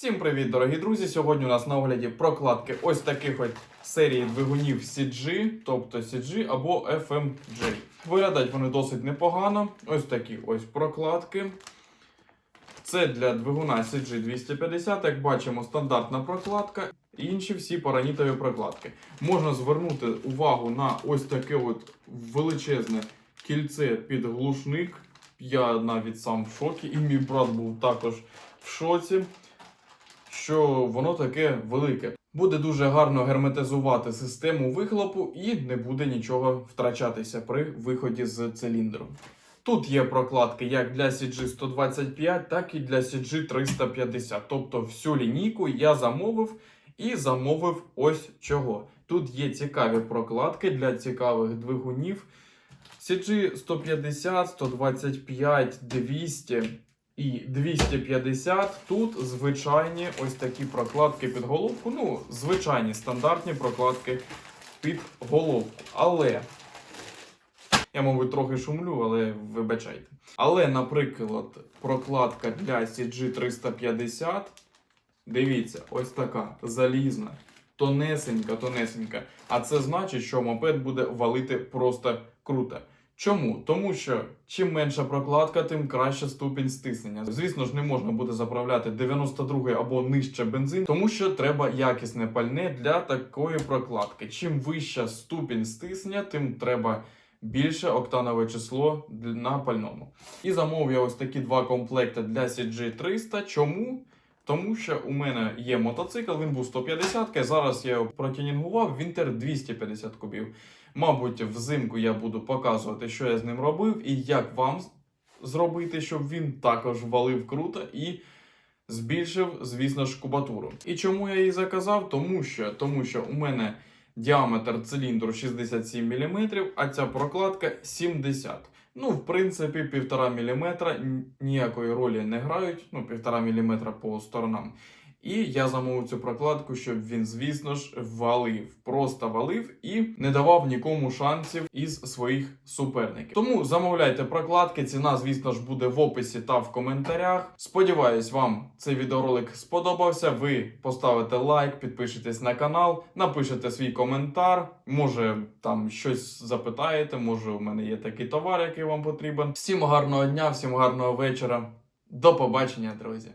Всім привіт, дорогі друзі! Сьогодні у нас на огляді прокладки ось таких от серії двигунів CG, тобто CG або FMJ. Виглядають вони досить непогано. Ось такі ось прокладки. Це для двигуна CG 250, як бачимо, стандартна прокладка. Інші всі паранітові прокладки. Можна звернути увагу на ось таке от величезне кільце під глушник. Я навіть сам в шокі, і мій брат був також в шоці, що воно таке велике. Буде дуже гарно герметизувати систему вихлопу і не буде нічого втрачатися при виході з циліндру. Тут є прокладки як для CG 125, так і для CG 350. Тобто всю лінійку я замовив і замовив ось чого. Тут є цікаві прокладки для цікавих двигунів. CG 150, 125, 200 і 250. Тут звичайні ось такі прокладки під головку. Ну, звичайні стандартні прокладки під головку. Але я, мабуть, трохи шумлю, але вибачайте. Але, наприклад, прокладка для CG 350. Дивіться, ось така залізна, тонесенька, тонесенька. А це значить, що мопед буде валити просто круто. Чому? Тому що чим менша прокладка, тим краще ступінь стиснення. Звісно ж, не можна буде заправляти 92 або нижче бензин, тому що треба якісне пальне для такої прокладки. Чим вища ступінь стиснення, тим треба більше октанове число на пальному. І замовив я ось такі два комплекти для CG300. Чому? Тому що у мене є мотоцикл, він був 150 зараз я його протюнінгував, він тепер 250 кубів. Мабуть, взимку я буду показувати, що я з ним робив, і як вам зробити, щоб він також валив круто і збільшив, звісно ж, кубатуру. І чому я її заказав? Тому що, тому що у мене діаметр циліндру 67 мм, а ця прокладка 70 Ну, в принципі, півтора міліметра ніякої ролі не грають, ну, півтора міліметра по сторонам. І я замовив цю прокладку, щоб він, звісно ж, валив, просто валив і не давав нікому шансів із своїх суперників. Тому замовляйте прокладки. Ціна, звісно ж, буде в описі та в коментарях. Сподіваюсь, вам цей відеоролик сподобався. Ви поставите лайк, підпишитесь на канал, напишете свій коментар. Може, там щось запитаєте, може, у мене є такий товар, який вам потрібен. Всім гарного дня, всім гарного вечора. До побачення, друзі!